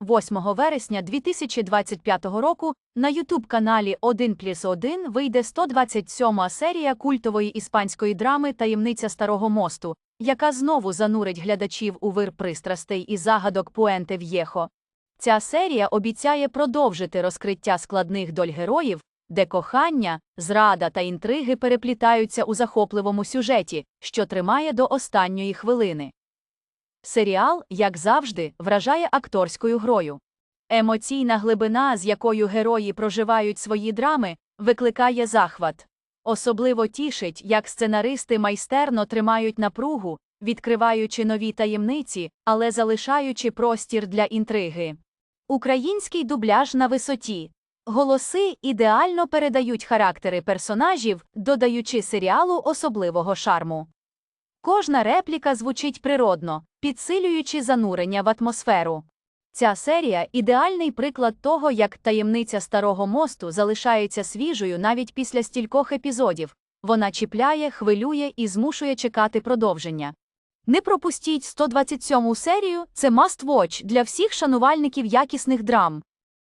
8 вересня 2025 року на ютуб-каналі 1 плюс 1 вийде 127 серія культової іспанської драми Таємниця Старого мосту, яка знову занурить глядачів у вир пристрастей і загадок Пуенте В'єхо. Ця серія обіцяє продовжити розкриття складних доль героїв, де кохання, зрада та інтриги переплітаються у захопливому сюжеті, що тримає до останньої хвилини. Серіал, як завжди, вражає акторською грою. Емоційна глибина, з якою герої проживають свої драми, викликає захват. Особливо тішить, як сценаристи майстерно тримають напругу, відкриваючи нові таємниці, але залишаючи простір для інтриги. Український дубляж на висоті. Голоси ідеально передають характери персонажів, додаючи серіалу особливого шарму. Кожна репліка звучить природно, підсилюючи занурення в атмосферу. Ця серія ідеальний приклад того, як таємниця старого мосту залишається свіжою навіть після стількох епізодів. Вона чіпляє, хвилює і змушує чекати продовження. Не пропустіть 127 серію це must watch для всіх шанувальників якісних драм.